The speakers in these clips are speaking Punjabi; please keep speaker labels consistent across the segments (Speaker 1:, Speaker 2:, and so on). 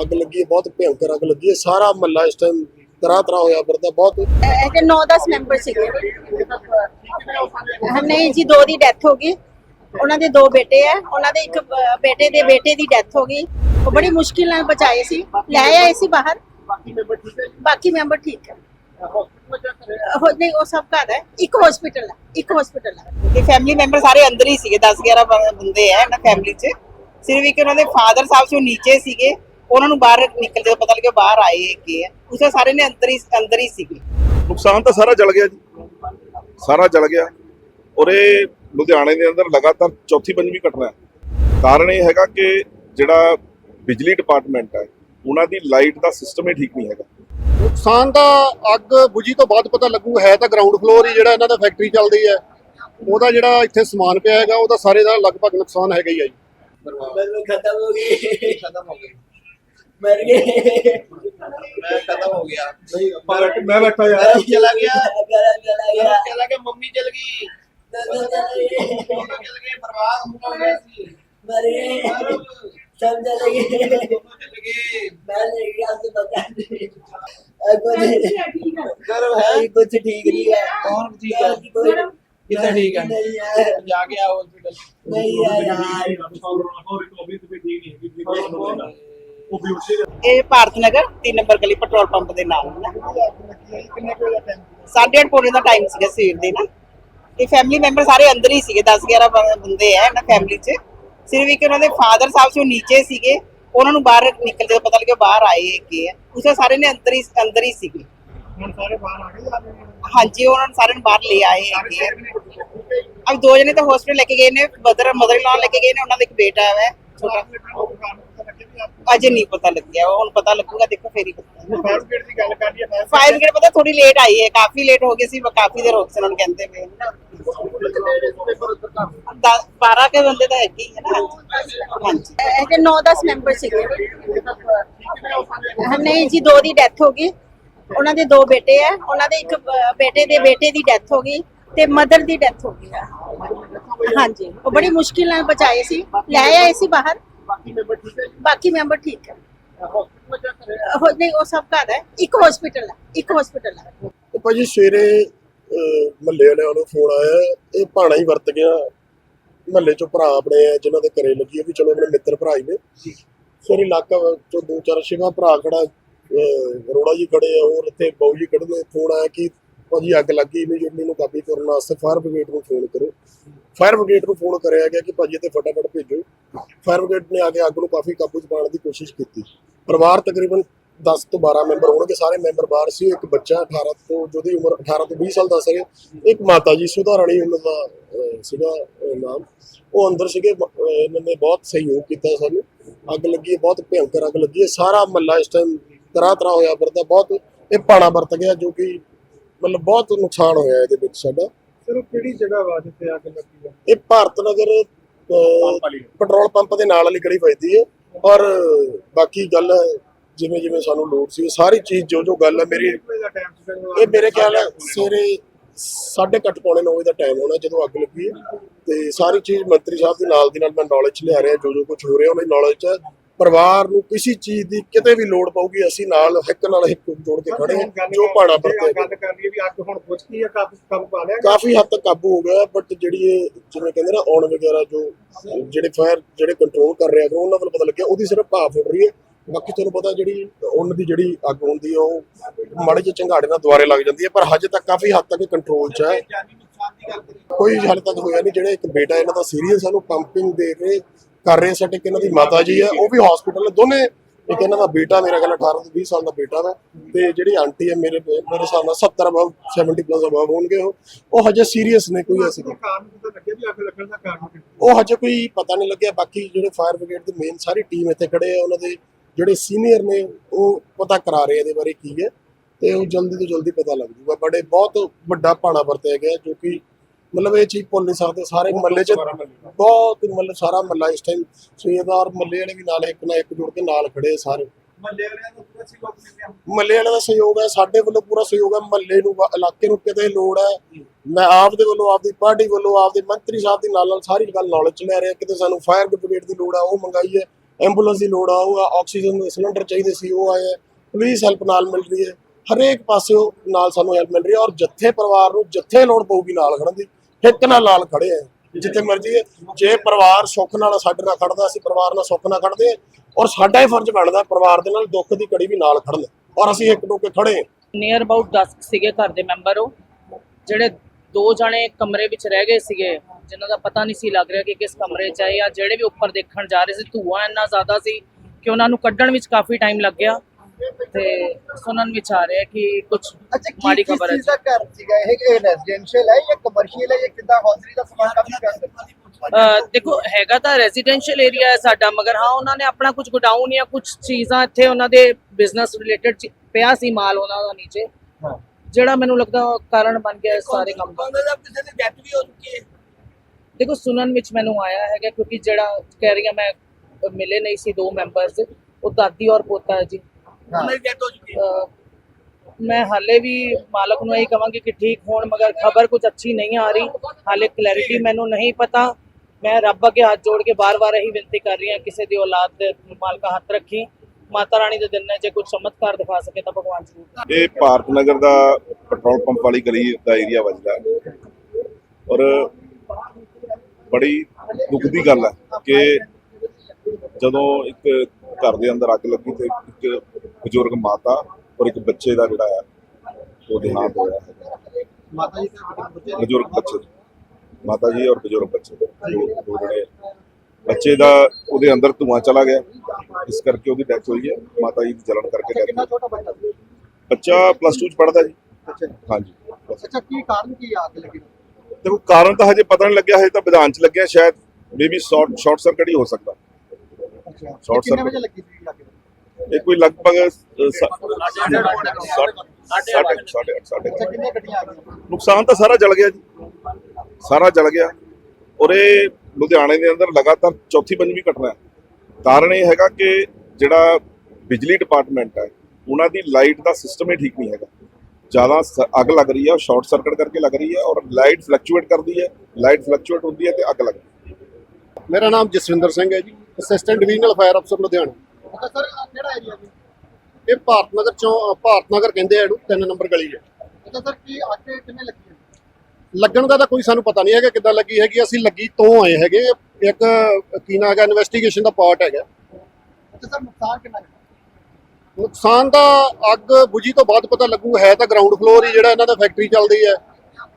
Speaker 1: ਅੱਗ ਲੱਗੀ ਬਹੁਤ ਭਿਆਨਕ ਅੱਗ ਲੱਗੀ ਸਾਰਾ ਮਹੱਲਾ ਇਸ ਟਾਈਮ ਤਰਾ ਤਰਾ ਹੋਇਆ ਫਿਰਦਾ ਬਹੁਤ
Speaker 2: ਇਹਦੇ 9-10 ਮੈਂਬਰ ਸੀਗੇ। ਹਮਨੇ ਜੀ ਦੋ ਦੀ ਡੈਥ ਹੋ ਗਈ। ਉਹਨਾਂ ਦੇ ਦੋ ਬੇਟੇ ਆ ਉਹਨਾਂ ਦੇ ਇੱਕ ਬੇਟੇ ਦੇ ਬੇਟੇ ਦੀ ਡੈਥ ਹੋ ਗਈ। ਉਹ ਬੜੀ ਮੁਸ਼ਕਿਲ ਨਾਲ ਬਚਾਏ ਸੀ। ਲੈ ਆਏ ਸੀ ਬਾਹਰ। ਬਾਕੀ ਮੈਂਬਰ ਠੀਕ ਹੈ ਬਾਕੀ ਮੈਂਬਰ ਠੀਕ ਹੈ। ਨਹੀਂ, ਉਹ ਸਭ ਘਰ ਹੈ। ਇੱਕ ਹਸਪੀਟਲ ਹੈ, ਇੱਕ ਹਸਪੀਟਲ ਹੈ।
Speaker 3: ਤੇ ਫੈਮਿਲੀ ਮੈਂਬਰ ਸਾਰੇ ਅੰਦਰ ਹੀ ਸੀਗੇ 10 11 ਬੰਦੇ ਆ ਨਾ ਫੈਮਿਲੀ 'ਚ। ਸਿਰਫ ਇੱਕ ਉਹਨਾਂ ਦੇ ਫਾਦਰ ਸਾਹਿਬ ਜੋ ਨੀਚੇ ਸੀਗੇ। ਉਹਨਾਂ ਨੂੰ ਬਾਹਰ ਨਿਕਲ ਜਦੋਂ ਪਤਾ ਲੱਗਿਆ ਬਾਹਰ ਆਏ ਹੈਗੇ ਆ। ਉਸੇ ਸਾਰੇ ਨੇ ਅੰਦਰ ਹੀ ਅੰਦਰ ਹੀ ਸੀਗੇ।
Speaker 4: ਨੁਕਸਾਨ ਤਾਂ ਸਾਰਾ ਜਲ ਗਿਆ ਜੀ। ਸਾਰਾ ਜਲ ਗਿਆ। ਔਰ ਇਹ ਲੁਧਿਆਣੇ ਦੇ ਅੰਦਰ ਲਗਾਤਾਰ ਚੌਥੀ ਪੰਜਵੀਂ ਘਟਨਾ ਹੈ। ਕਾਰਨ ਇਹ ਹੈਗਾ ਕਿ ਜਿਹੜਾ ਬਿਜਲੀ ਡਿਪਾਰਟਮੈਂਟ ਹੈ, ਉਹਨਾਂ ਦੀ ਲਾਈਟ ਦਾ ਸਿਸਟਮ ਹੀ ਠੀਕ ਨਹੀਂ ਹੈਗਾ।
Speaker 1: ਨੁਕਸਾਨ ਤਾਂ ਅੱਗ ਬੁਝੀ ਤੋਂ ਬਾਅਦ ਪਤਾ ਲੱਗੂ ਹੈ ਤਾਂ ਗਰਾਊਂਡ ਫਲੋਰ ਹੀ ਜਿਹੜਾ ਇਹਨਾਂ ਦਾ ਫੈਕਟਰੀ ਚੱਲਦੀ ਹੈ। ਉਹਦਾ ਜਿਹੜਾ ਇੱਥੇ ਸਮਾਨ ਪਿਆ ਹੈਗਾ ਉਹਦਾ ਸਾਰੇ ਦਾ ਲਗਭਗ ਨੁਕਸਾਨ ਹੈਗਾ ਹੀ ਹੈ ਜੀ।
Speaker 5: ਮੈਨੂੰ ਖਤਮ ਹੋ ਗਈ।
Speaker 6: ਖਤਮ ਹੋ ਗਈ।
Speaker 5: ਮਰ ਗਏ
Speaker 6: ਮੈਂ ਖਤਮ ਹੋ ਗਿਆ।
Speaker 1: ਨਹੀਂ ਆਪਾਂ ਬੈਠੇ ਮੈਂ ਬੈਠਾ ਯਾਰ।
Speaker 6: ਚਲਾ ਗਿਆ।
Speaker 5: ਚਲਾ ਗਿਆ।
Speaker 6: ਚਲਾ ਗਿਆ ਮੰਮੀ ਚਲ ਗਈ।
Speaker 5: ਚਲਾ
Speaker 6: ਗਈ ਬਰਬਾਦ ਹੋ? ਗਏ ਸੀ
Speaker 5: ਮਰ ਗਏ ਸਭ ਚਲੇ ਗਏ
Speaker 6: ਚਲ ਗਈ
Speaker 5: ਮੈਂ ਲੈ ਗਿਆ ਤੇ ਬਤਾ ਦੇ ਕੁਝ
Speaker 6: ਗਰਮ
Speaker 5: ਹੈ? ਕੁਝ ਠੀਕ ਨਹੀਂ ਹੈ
Speaker 6: ਕੌਣ ਠੀਕ ਹੈ ਕਿੱਥੇ ਠੀਕ ਹੈ
Speaker 5: ਨਹੀਂ ਹੈ
Speaker 6: ਜਾ ਕੇ ਆ ਹਸਪੀਟਲ
Speaker 5: ਨਹੀਂ ਹੈ ਯਾਰ।
Speaker 3: ਇਹ ਭਾਰਤ ਨਗਰ 3 ਨੰਬਰ ਗਲੀ ਪੈਟਰੋਲ ਪੰਪ ਦੇ ਨਾਲ ਨਾ। ਸਾਢੇ ਅੱਠ ਪੌਣੇ ਦਾ ਟਾਈਮ ਸੀਗਾ ਸਵੇਰ ਦੇ ਨਾ। ਤੇ ਫੈਮਿਲੀ ਮੈਂਬਰ ਸਾਰੇ ਅੰਦਰ ਹੀ ਸੀਗੇ 10 11 ਬ- ਬੰਦੇ ਆ ਨਾ ਫੈਮਿਲੀ 'ਚ। ਸਿਰਫ ਇੱਕ ਉਹਨਾਂ ਦੇ ਫਾਦਰ ਸਾਹਿਬ ਜੋ ਨੀਚੇ ਸੀਗੇ। ਉਹਨਾਂ ਨੂੰ ਬਾਹਰ ਨਿਕਲ ਜਦੋਂ ਪਤਾ ਲੱਗਿਆ ਬਾਹਰ ਆਏ ਹੈਗੇ ਆ। ਉਸੇ ਸਾਰੇ ਨੇ ਅੰਦਰ ਹੀ ਅੰਦਰ ਹੀ ਸੀਗੇ।
Speaker 6: ਹੁਣ ਸਾਰੇ ਬਾਹਰ ਆ ਗਏ
Speaker 3: ਹਾਂਜੀ ਉਹਨਾਂ ਨੂੰ ਸਾਰਿਆਂ ਨੂੰ ਬਾਹਰ ਲੈ ਆਏ ਹੈਗੇ ਆ। ਅਬ ਦੋ ਜਣੇ ਤਾਂ ਹਸਪੀਟਲ ਲੈ ਕੇ ਗਏ ਨੇ ਮਦਰ ਮਦਰ ਇਨ ਲੈ ਕੇ ਗਏ ਨੇ ਉਹਨਾਂ ਦਾ ਇੱਕ ਬੇਟਾ ਹੈ ਛੋਟਾ। ਅਜੇ ਨਹੀਂ ਪਤਾ ਲੱਗਿਆ। ਹੁਣ ਪਤਾ ਲੱਗੂਗਾ ਦੇਖੋ ਫੇਰ
Speaker 6: ਫਾਇਰ ਬ੍ਰਿਗੇਡ ਦੀ ਗੱਲ ਕਰ ਹੈ
Speaker 3: ਫਾਇਰ ਬ੍ਰਿਗੇਡ ਪਤਾ ਥੋੜੀ ਲੇਟ ਆਈ ਹੈ ਕਾਫੀ ਲੇਟ ਹੋ ਗਈ ਸੀ ਕਾਫੀ ਦੇਰ ਹੋ ਗਈ ਉਹਨਾਂ ਕਹਿੰਦੇ ਪਏ ਨਾ। 12 ਕੇ ਬੰਦੇ ਤਾਂ ਹੈਗੇ ਹੀ ਹੈ ਨਾ। ਹਾਂਜੀ।
Speaker 2: ਇਹਦੇ 9-10 ਮੈਂਬਰ ਸੀਗੇ। ਨਹੀਂ ਜੀ ਦੋ ਦੀ ਡੈਥ ਹੋ ਗਈ। ਉਹਨਾਂ ਦੇ ਦੋ ਬੇਟੇ ਆ ਉਹਨਾਂ ਦੇ ਇੱਕ ਬੇਟੇ ਦੇ ਬੇਟੇ ਦੀ ਡੈਥ ਹੋ ਗਈ ਤੇ ਮਦਰ ਦੀ ਡੈਥ ਹੋ ਗਈ ਹਾਂਜੀ। ਉਹ ਬੜੀ ਮੁਸ਼ਕਿਲ ਨਾਲ ਬਚਾਏ ਸੀ। ਲੈ ਆਏ ਸੀ ਬਾਹਰ। ਬਾਕੀ ਮੈਂਬਰ ਠੀਕ ਹੈ? ਹੋ। ਨਹੀਂ ਉਹ ਸਭ ਘਰ ਹੈ। ਇੱਕ ਹਸਪੀਟਲ ਹੈ ਇੱਕ ਹਸਪੀਟਲ ਹੈ।
Speaker 1: ਤੇ ਭਾਜੀ ਸਵੇਰੇ ਮਹੱਲੇ ਵਾਲਿਆਂ ਨੂੰ ਫੋਨ ਆਇਆ ਇਹ ਭਾਣਾ ਹੀ ਵਰਤ ਗਿਆ। ਮਹੱਲੇ ਚੋਂ ਭਰਾ ਆਪਣੇ ਆ ਜਿਨ੍ਹਾਂ ਦੇ ਘਰੇ ਲੱਗੀ ਹੈ ਵੀ ਚਲੋ ਆਪਣੇ ਮਿੱਤਰ ਭਰਾ ਹੀ ਨੇ। ਫਿਰ ਇਲਾਕਾ ਚੋਂ ਦੋ ਚਾਰ ਛੇਵਾਂ ਭਰਾ ਖੜਾ ਅਰੋੜਾ ਜੀ ਖੜੇ ਆ ਹੋਰ ਇੱਥੇ ਬਾਊ ਜੀ ਖੜੇ ਨੇ ਫੋਨ ਆਇਆ ਕਿ ਭਾਜੀ ਅੱਗ ਲੱਗੀ ਇਮੀਡੀਏਟਲੀ ਨੂੰ ਕਾਬੂ ਕਰਨ ਵਾਸਤੇ ਫਾਇਰ ਬ੍ਰਿਗੇਡ ਨੂੰ ਫੋਨ ਕਰੋ। ਫਾਇਰ ਬ੍ਰਿਗੇਡ ਨੂੰ ਫੋਨ ਕਰਿਆ ਗਿਆ ਕਿ ਭਾਜੀ ਇੱਥੇ ਫਟਾਫਟ ਭੇਜੋ। ਫਾਇਰ ਬ੍ਰਿਗੇਡ ਨੇ ਆ ਕੇ ਅੱਗ ਨੂੰ ਕਾਫੀ ਕਾਬੂ 'ਚ ਪਾਉਣ ਦੀ ਕੋਸ਼ਿਸ਼ ਕੀਤੀ। ਪਰਿਵਾਰ ਤਕਰੀਬਨ 10 ਤੋਂ 12 ਮੈਂਬਰ ਹੋਣਗੇ, ਸਾਰੇ ਮੈਂਬਰ ਬਾਹਰ ਸੀ, ਇੱਕ ਬੱਚਾ 18 ਤੋਂ, ਜਿਹਦੀ ਉਮਰ 18 ਤੋਂ 20 ਸਾਲ ਦੱਸ ਰਹੇ ਇੱਕ ਮਾਤਾ ਜੀ ਸੁਧਾ ਰਾਣੀ ਉਹਨਾਂ ਦਾ ਸੀਗਾ ਨਾਮ। ਉਹ ਅੰਦਰ ਸੀਗੇ ਇਹਨਾਂ ਨੇ ਬਹੁਤ ਸਹਿਯੋਗ ਕੀਤਾ ਸਾਨੂੰ। ਅੱਗ ਲੱਗੀ ਹੈ ਬਹੁਤ ਭਿਆਨਕ ਅੱਗ ਲੱਗੀ ਹੈ ਸਾਰਾ ਮਹੱਲਾ ਇਸ ਟਾਈਮ ਤਰਾ ਤਰਾ ਹੋਇਆ ਫਿਰਦਾ, ਬਹੁਤ ਇਹ ਪਾਣਾ ਵਰਤ ਗਿਆ, ਜੋ ਕਿ ਮਤਲਬ ਬਹੁਤ ਨੁਕਸਾਨ ਹੋਇਆ ਇਹਦੇ ਵਿੱਚ ਸਾਡਾ।
Speaker 6: ਚਲੋ ਕਿਹੜੀ ਜਗ੍ਹਾ ਵਾ ਜਿੱਥੇ ਅੱਗ ਲੱਗੀ ਹੈ
Speaker 1: ਇਹ ਭਾਰਤ ਨਗਰ ਪੈਟਰੋਲ ਪੰਪ ਦੇ ਨਾਲ ਵਾਲੀ ਗਲੀ ਵੱਜਦੀ ਹੈ ਔਰ ਬਾਕੀ ਗੱਲ ਜਿਵੇਂ ਜਿਵੇਂ ਸਾਨੂੰ ਲੋੜ ਸੀ ਸਾਰੀ ਚੀਜ਼ ਜੋ ਜੋ ਗੱਲ ਹੈ ਮੇਰੀ ਇਹ ਮੇਰੇ ਖਿਆਲ ਹੈ ਸਵੇਰੇ ਸਾਢੇ ਕੁ ਅੱਠ ਪੌਣੇ 9 ਵਜੇ ਦਾ ਟਾਈਮ ਹੋਣਾ ਜਦੋਂ ਅੱਗ ਲੱਗੀ ਹੈ ਤੇ ਸਾਰੀ ਚੀਜ਼ ਮੰਤਰੀ ਸਾਹਿਬ ਦੇ ਨਾਲ ਦੀ ਨਾਲ ਮੈਂ ਨੌਲੇਜ ਲਿਆ ਰਿਹਾ ਜੋ ਜੋ ਕੁਝ ਹੋ ਰਿਹਾ ਉਹਨਾਂ ਦੀ ਨੌਲੇਜ ਹੈ ਪਰਿਵਾਰ ਨੂੰ ਕਿਸੇ ਚੀਜ਼ ਦੀ ਕਿਤੇ ਵੀ ਲੋੜ ਪਊਗੀ ਅਸੀਂ ਨਾਲ ਹਿੱਕ ਨਾਲ ਹਿੱਕ ਜੋੜ ਕੇ ਖੜੇ ਹਾਂ ਜੋ ਪਾਣਾ ਵਰਤੇਗਾ
Speaker 6: ਗੱਲ ਕਰ ਰਹੀ ਹੈ ਵੀ ਅੱਗ ਹੁਣ ਬੁਝ ਗਈ ਹੈ ਕਾਬੂ ਕਾਬੂ ਪਾ ਲਿਆ।
Speaker 1: ਕਾਫੀ ਹੱਦ ਤੱਕ ਕਾਬੂ ਹੋ ਗਿਆ ਬਟ ਜਿਹੜੀ ਇਹ ਜਿਵੇਂ ਕਹਿੰਦੇ ਨਾ ਔਨ ਵਗੈਰਾ ਜੋ ਜਿਹੜੇ ਫਾਇਰ ਜਿਹੜੇ ਕੰਟਰੋਲ ਕਰ ਰਿਹਾ ਉਹਨਾਂ ਵੱਲ ਪਤਾ ਲੱਗਿਆ ਉਹਦੀ ਸਿਰਫ ਭਾਫ ਉੱਡ ਰਹੀ ਹੈ। ਬਾਕੀ ਤੁਹਾਨੂੰ ਪਤਾ ਜਿਹੜੀ ਉਹਨਾਂ ਦੀ ਜਿਹੜੀ ਅੱਗ ਹੁੰਦੀ ਹੈ ਉਹ ਮਾੜੇ ਜਿਹੇ ਝੰਗਾੜੇ ਨਾਲ ਦੁਆਰੇ ਲੱਗ ਜਾਂਦੀ ਹੈ ਪਰ ਹਜੇ ਤੱਕ ਕਾਫੀ ਹੱਦ ਤੱਕ ਕੰਟਰੋਲ 'ਚ ਹੈ। ਕੋਈ ਹਾਲੇ ਤੱਕ ਹੋਇਆ ਨਹੀਂ ਜਿਹੜੇ ਇੱਕ ਬੇਟਾ ਇਹਨਾਂ ਦਾ ਸੀਰੀਅਸ ਸਾਨੂੰ ਪੰਪਿੰਗ ਦੇ ਕੇ ਕਰ ਰਹੇ ਸਾਡੇ ਇੱਕ ਇਹਨਾਂ ਦੀ ਮਾਤਾ ਜੀ ਹੈ ਉਹ ਵੀ ਹਸਪੀਟਲ ਦੋਨੇ ਇੱਕ ਇਹਨਾਂ ਦਾ ਬੇਟਾ, ਮੇਰਾ ਖਿਆਲ 18 ਤੋਂ 20 ਸਾਲ ਦਾ ਬੇਟਾ ਵਾ, ਤੇ ਜਿਹੜੀ ਆਂਟੀ ਹੈ ਮੇਰੇ ਮੇਰੇ ਹਿਸਾਬ ਨਾਲ 70 ਅਬਵ 70 ਪਲੱਸ ਅਬਵ ਹੋਣਗੇ ਉਹ। ਉਹ ਹਜੇ ਸੀਰੀਅਸ ਨੇ, ਕੋਈ ਐਸੀ
Speaker 6: ਪਤਾ ਲੱਗਿਆ
Speaker 1: ਉਹ ਹਜੇ ਕੋਈ ਪਤਾ ਨਹੀਂ ਲੱਗਿਆ, ਬਾਕੀ ਜਿਹੜੇ ਫਾਇਰ ਬ੍ਰਿਗੇਡ ਦੀ ਮੇਨ ਸਾਰੀ ਟੀਮ ਇੱਥੇ ਖੜੇ ਆ, ਉਹਨਾਂ ਦੇ ਜਿਹੜੇ ਸੀਨੀਅਰ ਨੇ, ਉਹ ਪਤਾ ਕਰਾ ਰਹੇ ਇਹਦੇ ਬਾਰੇ ਕੀ ਹੈ, ਤੇ ਉਹ ਜਲਦੀ ਤੋਂ ਜਲਦੀ ਪਤਾ ਲੱਗ ਜੂਗਾ। ਬੜੇ ਬਹੁਤ ਵੱਡਾ ਪਾਣਾ ਵਰਤਿਆ ਗਿਆ, ਜੋ ਕਿ ਮਤਲਬ ਇਹ ਚੀਜ਼ ਭੁੱਲ ਨਹੀਂ ਸਕਦੇ ਸਾਰੇ ਮਹੱਲੇ 'ਚ ਬਹੁਤ ਮਤਲਬ ਸਾਰਾ ਮਹੱਲਾ ਇਸ ਟਾਈਮ ਸਵੇਰਦਾਰ ਮਹੱਲੇ ਵਾਲੇ ਵੀ ਨਾਲ ਇੱਕ ਨਾ ਇੱਕ ਜੁੜ ਕੇ ਨਾਲ ਖੜੇ ਸਾਰੇ।
Speaker 6: ਮੱਲੇ ਵਾਲਿਆਂ ਦਾ ਪੂਰਾ ਸਹਿਯੋਗ ਮਿਲਿਆ
Speaker 1: ਮਹੱਲੇ ਵਾਲਿਆਂ ਦਾ ਸਹਿਯੋਗ ਹੈ ਸਾਡੇ ਵੱਲੋਂ ਪੂਰਾ ਸਹਿਯੋਗ ਹੈ ਮਹੱਲੇ ਨੂੰ ਇਲਾਕੇ ਨੂੰ ਕਿਤੇ ਲੋੜ ਹੈ। ਮੈਂ ਆਪ ਦੇ ਵੱਲੋਂ ਆਪਦੀ ਪਾਰਟੀ ਵੱਲੋਂ ਆਪਦੇ ਮੰਤਰੀ ਸਾਹਿਬ ਦੀ ਨਾਲ ਨਾਲ ਸਾਰੀ ਗੱਲ ਨੌਲੇਜ ਚ ਲੈ ਰਿਹਾ ਕਿਤੇ ਸਾਨੂੰ ਫਾਇਰ ਬ੍ਰਿਗੇਡ ਦੀ ਲੋੜ ਆ ਉਹ ਮੰਗਾਈ ਹੈ ਐਂਬੂਲੈਂਸ ਦੀ ਲੋੜ ਆ ਉਹ ਆਕਸੀਜਨ ਦੇ ਸਿਲੰਡਰ ਚਾਹੀਦੇ ਸੀ ਉਹ ਆਏ ਪੁਲਿਸ ਹੈਲਪ ਨਾਲ ਮਿਲ ਰਹੀ ਹੈ। ਹਰੇਕ ਪਾਸਿਓਂ ਨਾਲ ਸਾਨੂੰ ਹੈਲਪ ਮਿਲ ਰਹੀ ਹੈ ਔਰ ਜਿੱਥੇ ਪਰਿਵਾਰ ਨੂੰ ਜਿੱਥੇ ਲੋੜ ਪਊਗੀ ਨਾਲ ਖੜਨ ਦੀ। ਹਿੱਕ ਨਾਲ ਨਾਲ ਖੜੇ ਆ। ਜਿੱਥੇ ਮਰਜ਼ੀ ਜੇ ਪਰਿਵਾਰ ਸੁੱਖ ਨਾਲ ਸਾਡੇ ਨਾਲ ਖੜਦਾ, ਅਸੀਂ ਪਰਿਵਾਰ ਨਾਲ ਸੁੱਖ ਨਾਲ ਖੜਦੇ ਹਾਂ ਔਰ ਸਾਡਾ ਹੀ ਫਰਜ਼ ਬਣਦਾ ਪਰਿਵਾਰ ਦੇ ਨਾਲ ਦੁੱਖ ਦੀ ਕੜੀ ਵੀ ਨਾਲ ਖੜਨ। ਔਰ ਅਸੀਂ ਇੱਕ ਟੋਕੇ ਖੜੇ
Speaker 7: ਨੀਅਰ ਅਬਾਊਟ 10 ਸੀਗੇ ਘਰ ਦੇ ਮੈਂਬਰ ਉਹ। ਜਿਹੜੇ ਦੋ ਜਣੇ ਕਮਰੇ ਵਿੱਚ ਰਹਿ ਗਏ ਸੀਗੇ, ਜਿਨ੍ਹਾਂ ਦਾ ਪਤਾ ਨਹੀਂ ਸੀ ਲੱਗ ਰਿਹਾ ਕਿ ਕਿਸ ਕਮਰੇ 'ਚ ਹੈ ਜਾਂ ਜਿਹੜੇ ਵੀ ਉੱਪਰ ਦੇਖਣ ਜਾ ਰਹੇ ਸੀ। ਧੂਆਂ ਇੰਨਾ ਜ਼ਿਆਦਾ ਸੀ ਕਿ ਉਹਨਾਂ ਨੂੰ ਕੱਢਣ ਵਿੱਚ ਕਾਫੀ ਟਾਈਮ ਲੱਗ ਗਿਆ। ਤੇ ਸੁਣਨ ਵਿੱਚ ਆ ਰਿਹਾ ਕਿ ਕੁਝ ਮਾੜੀ ਖਬਰ ਹੈ
Speaker 8: ਚੀਜ਼ ਦਾ ਘਰ ਸੀਗਾ? ਇਹ ਰੈਜ਼ੀਡੈਂਸ਼ੀਅਲ ਹੈ ਜਾਂ ਕਮਰਸ਼ੀਅਲ ਹੈ ਜਾਂ ਕਿੱਦਾਂ ਹੌਜ਼ਰੀ ਦਾ ਸਮਾਨ ਕਾਫੀ ਪਿਆ
Speaker 7: ਅਹ ਦੇਖੋ ਹੈਗਾ ਤਾਂ ਰੈਜ਼ੀਡੈਂਸ਼ੀਅਲ ਏਰੀਆ ਹੈ ਸਾਡਾ ਮਗਰ ਹਾਂ ਉਹਨਾਂ ਨੇ ਆਪਣਾ ਕੁਝ ਗੋਡਾਊਨ ਜਾਂ ਕੁਝ ਚੀਜ਼ਾਂ ਇੱਥੇ ਉਹਨਾਂ ਦੇ ਬਿਜ਼ਨਸ ਰਿਲੇਟਡ ਪਿਆ ਸੀ ਮਾਲ ਉਹਨਾਂ ਦਾ ਨੀਚੇ। ਜਿਹੜਾ ਮੈਨੂੰ ਲੱਗਦਾ ਕਾਰਨ ਬਣ ਗਿਆ ਇਸ ਸਾਰੇ ਕੰਮ ਦਾ।
Speaker 5: ਉਹਨਾਂ ਦਾ ਕਿਸੇ ਦੀ ਡੈਥ ਵੀ ਹੋ ਚੁੱਕੀ ਹੈ।
Speaker 7: ਦੇਖੋ ਸੁਣਨ ਵਿੱਚ ਮੈਨੂੰ ਆਇਆ ਹੈਗਾ ਕਿਉਂਕਿ ਜਿਹੜਾ ਕਹਿ ਰਹੀ ਹਾਂ ਮੈਂ ਮਿਲੇ ਨਹੀਂ ਸੀ ਦੋ ਮੈਂਬਰਸ ਉਹ ਦਾਦੀ ਔਰ ਪੋਤਾ ਹੈ ਜੀ।
Speaker 5: ਉਹਨਾਂ ਦੀ ਡੈਥ ਹੋ ਚੁੱਕੀ ਹੈ।
Speaker 7: ਅਹ ਮੈਂ ਹਾਲੇ ਵੀ ਮਾਲਕ ਨੂੰ ਇਹੀ ਕਹਾਂਗੀ ਕਿ ਠੀਕ ਹੋਣ ਮਗਰ ਖਬਰ ਕੁਝ ਅੱਛੀ ਨਹੀਂ ਆ ਰਹੀ। ਹਾਲੇ ਕਲੈਰਿਟੀ ਮੈਨੂੰ ਨਹੀਂ ਪਤਾ। ਮੈਂ ਰੱਬ ਅੱਗੇ ਹੱਥ ਜੋੜ ਕੇ ਬਾਰ-ਬਾਰ ਇਹੀ ਬੇਨਤੀ ਕਰ ਰਹੀ ਹਾਂ ਕਿਸੇ ਦੀ ਔਲਾਦ ਦੇ ਮਾਲਕਾ ਹੱਥ ਰੱਖੀ। ਮਾਤਾ ਰਾਣੀ ਦੇ ਦਿਨ ਨੇ ਜੇ ਕੁਝ ਚਮਤਕਾਰ ਦਿਖਾ ਸਕੇ ਤਾਂ ਭਗਵਾਨ ਜ਼ਰੂਰ
Speaker 4: ਇਹ ਭਾਰਤ ਨਗਰ ਦਾ ਪੈਟਰੋਲ ਪੰਪ ਵਾਲੀ ਗਲੀ ਦਾ ਏਰੀਆ ਵੱਜਦਾ ਔਰ ਬੜੀ ਦੁੱਖ ਦੀ ਗੱਲ ਹੈ ਕਿ ਜਦੋਂ ਇੱਕ ਘਰ ਦੇ ਅੰਦਰ ਅੱਗ ਲੱਗੀ ਤੇ ਇੱਕ ਬਜ਼ੁਰਗ ਮਾਤਾ ਔਰ ਇੱਕ ਬੱਚੇ ਦਾ ਜਿਹੜਾ ਹੈ ਉਹ ਦੇਹਾਂਤ ਹੋਇਆ
Speaker 6: ਮਾਤਾ ਜੀ ਦਾ
Speaker 4: ਬਜ਼ੁਰਗ ਬੱਚੇ। ਮਾਤਾ ਜੀ ਔਰ ਬਜ਼ੁਰਗ ਬੱਚੇ। ਦੋ ਜਿਹੜੇ ਬੱਚੇ ਦਾ ਉਹਦੇ ਅੰਦਰ ਧੂਆਂ ਚਲਾ ਗਿਆ। ਇਸ ਕਰਕੇ ਉਹਦੀ ਡੈਥ ਹੋਈ ਹੈ। ਮਾਤਾ ਜੀ ਦੀ ਜਲਣ ਕਰਕੇ ਡੈਥ
Speaker 8: ਕਿੰਨਾ ਛੋਟਾ ਬੱਚਾ
Speaker 4: ਬੱਚਾ ਪਲੱਸ 2 ਚ ਪੜਦਾ ਜੀ। ਹਾਂਜੀ।
Speaker 8: ਅੱਛਾ ਕੀ ਕਾਰਨ ਕੀ ਆ ਅੱਗ ਲੱਗੀ?
Speaker 4: ਦੇਖੋ ਕਾਰਨ ਤਾਂ ਹਜੇ ਪਤਾ ਨਹੀਂ ਲੱਗਿਆ। ਹਜੇ ਤਾਂ ਵਿਧਾਨ ਚ ਲੱਗਿਆ। ਸ਼ਾਇਦ ਮੇਬੀ ਸ਼ਾਰਟ ਸ਼ਾਰਟ ਸਰਕਟ ਹੀ ਹੋ ਸਕਦਾ।
Speaker 8: ਅੱਛਾ।
Speaker 4: Short
Speaker 8: ਕਿੰਨੇ
Speaker 4: circuit।
Speaker 8: ਵਜੇ ਲੱਗੀ ਸੀ ਲੱਗੀ
Speaker 4: ਇਹ ਕੋਈ ਲਗਭਗ ਅ, ਸ- ਸਾਢੇ ਸਾਢੇ ਸਾਢੇ ਅੱਠ, ਸਾਢੇ
Speaker 8: ਅੱਛਾ
Speaker 4: ਅੱਠ।
Speaker 8: ਕਿੰਨੀਆਂ ਗੱਡੀਆਂ ਆ ਗਈਆਂ?
Speaker 4: ਨੁਕਸਾਨ ਤਾਂ ਸਾਰਾ ਜਲ ਗਿਆ ਜੀ। ਸਾਰਾ ਜਲ ਗਿਆ। ਔਰ ਇਹ ਲੁਧਿਆਣੇ ਦੇ ਅੰਦਰ ਲਗਾਤਾਰ ਚੌਥੀ ਪੰਜਵੀਂ ਘਟਨਾ ਹੈ। ਕਾਰਨ ਇਹ ਹੈਗਾ ਕਿ ਜਿਹੜਾ ਬਿਜਲੀ ਡਿਪਾਰਟਮੈਂਟ ਹੈ ਉਹਨਾਂ ਦੀ ਲਾਈਟ ਦਾ ਸਿਸਟਮ ਹੀ ਠੀਕ ਨਹੀਂ ਹੈਗਾ। ਜ਼ਿਆਦਾ ਸ- ਅੱਗ ਲੱਗ ਰਹੀ ਹੈ ਉਹ ਸ਼ਾਰਟ ਸਰਕਟ ਕਰਕੇ ਲੱਗ ਰਹੀ ਹੈ ਔਰ ਲਾਈਟ ਫਲਕਚੁਏਟ ਕਰਦੀ ਹੈ। ਲਾਈਟ ਫਲਕਚੁਏਟ ਹੁੰਦੀ ਹੈ ਤੇ ਅੱਗ ਲੱਗਦੀ ਹੈ।
Speaker 1: ਮੇਰਾ ਨਾਮ ਜਸਵਿੰਦਰ ਸਿੰਘ ਹੈ ਜੀ ਅਸਿਸਟੈਂਟ ਡਿਵੀਜ਼ਨਲ ਫਾਇਰ ਅਫਸਰ ਲੁਧਿਆਣਾ।
Speaker 8: ਸਰ ਆਹ ਕਿਹੜਾ ਏਰੀਆ ਜੀ?
Speaker 1: ਇਹ ਭਾਰਤ ਨਗਰ ਚੋਂ ਭਾਰਤ ਨਗਰ ਕਹਿੰਦੇ ਆ ਇਹਨੂੰ 3 ਨੰਬਰ ਗਲੀ ਹੈ
Speaker 8: ਅੱਛਾ ਸਰ ਕੀ ਅੱਗ ਕਿੰਨੇ ਲੱਗੀ ਹੈ?
Speaker 1: ਲੱਗਣ ਦਾ ਤਾਂ ਕੋਈ ਸਾਨੂੰ ਪਤਾ ਨਹੀਂ ਹੈਗਾ ਕਿੱਦਾਂ ਲੱਗੀ ਹੈਗੀ ਅਸੀਂ ਲੱਗੀ ਤੋਂ ਆਏ ਹੈਗੇ। ਇੱਕ ਕੀ ਨਾ ਹੈਗਾ ਇਨਵੈਸਟੀਗੇਸ਼ਨ ਦਾ ਪਾਰਟ ਹੈਗਾ।
Speaker 8: ਅੱਛਾ ਸਰ ਨੁਕਸਾਨ ਕਿੰਨਾ ਹੈ?
Speaker 1: ਨੁਕਸਾਨ ਤਾਂ ਅੱਗ ਬੁਝੀ ਤੋਂ ਬਾਅਦ ਪਤਾ ਲੱਗੂ ਹੈ ਤਾਂ ਗਰਾਊਂਡ ਫਲੋਰ ਹੀ ਜਿਹੜਾ ਇਹਨਾਂ ਦਾ ਫੈਕਟਰੀ ਚੱਲਦੀ ਹੈ।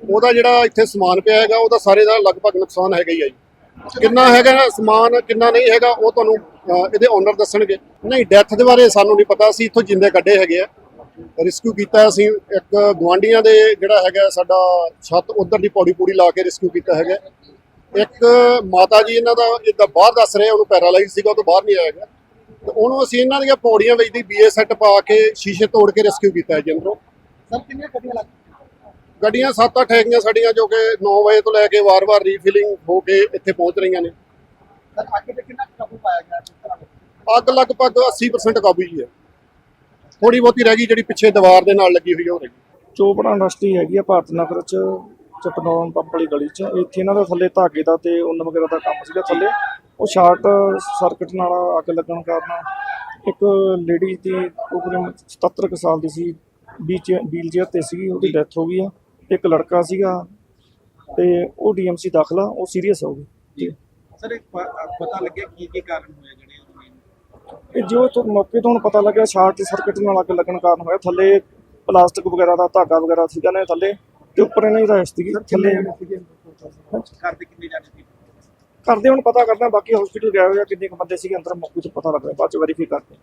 Speaker 1: ਉਹਦਾ ਜਿਹੜਾ ਇੱਥੇ ਸਮਾਨ ਪਿਆ ਹੈਗਾ ਉਹਦਾ ਸਾਰੇ ਦਾ ਲਗਭਗ ਨੁਕਸਾਨ ਹੈਗਾ ਹੀ ਹੈ ਜੀ। ਕਿੰਨਾ ਹੈਗਾ ਸਮਾਨ ਕਿੰਨਾ ਨਹੀਂ ਹੈਗਾ, ਉਹ ਤੁਹਾਨੂੰ ਇਹਦੇ ਓਨਰ ਦੱਸਣਗੇ। ਨਹੀਂ ਡੈਥ ਦੇ ਬਾਰੇ ਸਾਨੂੰ ਨਹੀਂ ਪਤਾ, ਅਸੀਂ ਇੱਥੋਂ ਜਿੰਦੇ ਕੱਢੇ ਹੈਗੇ ਆ। ਰਿਸਕਿਊ ਕੀਤਾ ਅਸੀਂ ਇੱਕ ਗਵਾਂਡੀਆਂ ਦੇ ਜਿਹੜਾ ਹੈਗਾ ਸਾਡਾ ਛੱਤ ਉਧਰ ਦੀ ਪੌੜੀ ਪੂੜੀ ਲਾ ਕੇ ਰਿਸਕਿਊ ਕੀਤਾ ਹੈਗਾ ਇੱਕ ਮਾਤਾ ਜੀ ਇਹਨਾਂ ਦਾ ਜਿੱਦਾਂ ਬਾਹਰ ਦੱਸ ਰਹੇ ਉਹਨੂੰ ਪੈਰਾਲਾਈਜ਼ ਸੀਗਾ, ਉਹ ਤੋਂ ਬਾਹਰ ਨਹੀਂ ਹੈਗਾ। ਤੇ ਉਹਨੂੰ ਅਸੀਂ ਇਹਨਾਂ ਦੀਆਂ ਪੌੜੀਆਂ ਵਿੱਚ ਦੀ ਬੀਏ ਸੈੱਟ ਪਾ ਕੇ ਸ਼ੀਸ਼ੇ ਤੋੜ ਕੇ ਰੈਸਕਿਊ ਕੀਤਾ ਹੈ ਜੀ
Speaker 8: ਸਰ, ਕਿੰਨੀਆਂ ਗੱਡੀਆਂ ਲੱਗ
Speaker 1: ਗੱਡੀਆਂ 7-8 ਹੈਗੀਆਂ ਸਾਡੀਆਂ ਜੋ ਕਿ 9 ਵਜੇ ਤੋਂ ਲੈ ਕੇ ਵਾਰ-ਵਾਰ ਰੀਫਿਲਿੰਗ ਹੋ ਕੇ ਇੱਥੇ ਪਹੁੰਚ ਰਹੀਆਂ ਨੇ।
Speaker 8: ਸਰ ਅੱਗ ਤੇ ਕਿੰਨਾ ਕੁ ਕਾਬੂ ਪਾਇਆ ਗਿਆ ਕਿਸ ਤਰ੍ਹਾਂ
Speaker 1: ਅੱਗ ਲਗਭਗ 80% ਕਾਬੂ ਹੀ ਹੈ। ਥੋੜੀ ਬਹੁਤੀ ਰਹਿ ਗਈ ਜਿਹੜੀ ਪਿੱਛੇ ਦੀਵਾਰ ਦੇ ਨਾਲ ਲੱਗੀ ਹੋਈ ਹੈ ਉਹ ਰਹਿ ਗਈ।
Speaker 9: ਚੋਪੜਾ ਇੰਡਸਟਰੀ ਹੈਗੀ ਆ ਭਾਰਤ ਨਗਰ ਚ ਚਪਨੌਨ ਪੰਪ ਵਾਲੀ ਗਲੀ ਚ। ਇੱਥੇ ਇਹਨਾਂ ਦਾ ਥੱਲੇ ਧਾਗੇ ਦਾ ਤੇ ਉੱਨ ਵਗੈਰਾ ਦਾ ਕੰਮ ਸੀਗਾ ਥੱਲੇ। ਉਹ ਸ਼ਾਰਟ ਸਰਕਟ ਨਾਲ ਅੱਗ ਲੱਗਣ ਕਾਰਨ ਇੱਕ ਲੇਡੀ ਦੀ ਤਕਰੀਬਨ 77 ਕੁ ਸਾਲ ਦੀ ਸੀ ਵੀਲ ਚੇਅਰ ਤੇ ਸੀਗੀ ਉਹਦੀ ਡੈਥ ਹੋ ਗਈ ਆ। ਇੱਕ ਲੜਕਾ ਸੀਗਾ ਤੇ ਉਹ ਡੀਐਮਸੀ ਦਾਖਲਾ ਉਹ ਸੀਰੀਅਸ ਹੋ ਗਈ
Speaker 6: ਸਰ ਪ- ਪਤਾ ਲੱਗਿਆ ਕੀ ਕੀ ਕਾਰਨ ਹੋਇਆ ਜਿਹੜੇ
Speaker 9: ਇਹ ਜੋ ਤੋਂ ਮੌਕੇ ਤੋਂ ਹੁਣ ਪਤਾ ਲੱਗਿਆ ਸ਼ਾਰਟ ਸਰਕਟ ਨਾਲ ਅੱਗ ਲੱਗਣ ਕਾਰਨ ਹੋਇਆ। ਥੱਲੇ ਪਲਾਸਟਿਕ ਵਗੈਰਾ ਦਾ ਧਾਗਾ ਵਗੈਰਾ ਸੀਗਾ ਨੇ ਥੱਲੇ ਤੇ ਉੱਪਰ ਇਹਨਾਂ ਦੀ ਰਹਿਸ਼ ਸੀਗੀ। ਥੱਲੇ
Speaker 6: ਘਰ ਦੇ ਕਿੰਨੇ ਜਾਣੇ ਸੀ?
Speaker 9: ਕਰਦੇ ਹੁਣ ਪਤਾ ਕਰਦਾ ਬਾਕੀ ਹਸਪੀਟਲ ਗਏ ਹੋਏ ਆ ਕਿੰਨੇ ਕੁ ਬੰਦੇ ਸੀਗੇ ਅੰਦਰ ਮੌਕੇ 'ਤੇ ਪਤਾ ਲੱਗ ਰਿਹਾ ਬਾਅਦ ਚ ਵੈਰੀਫਾਈ ਕਰਦੇ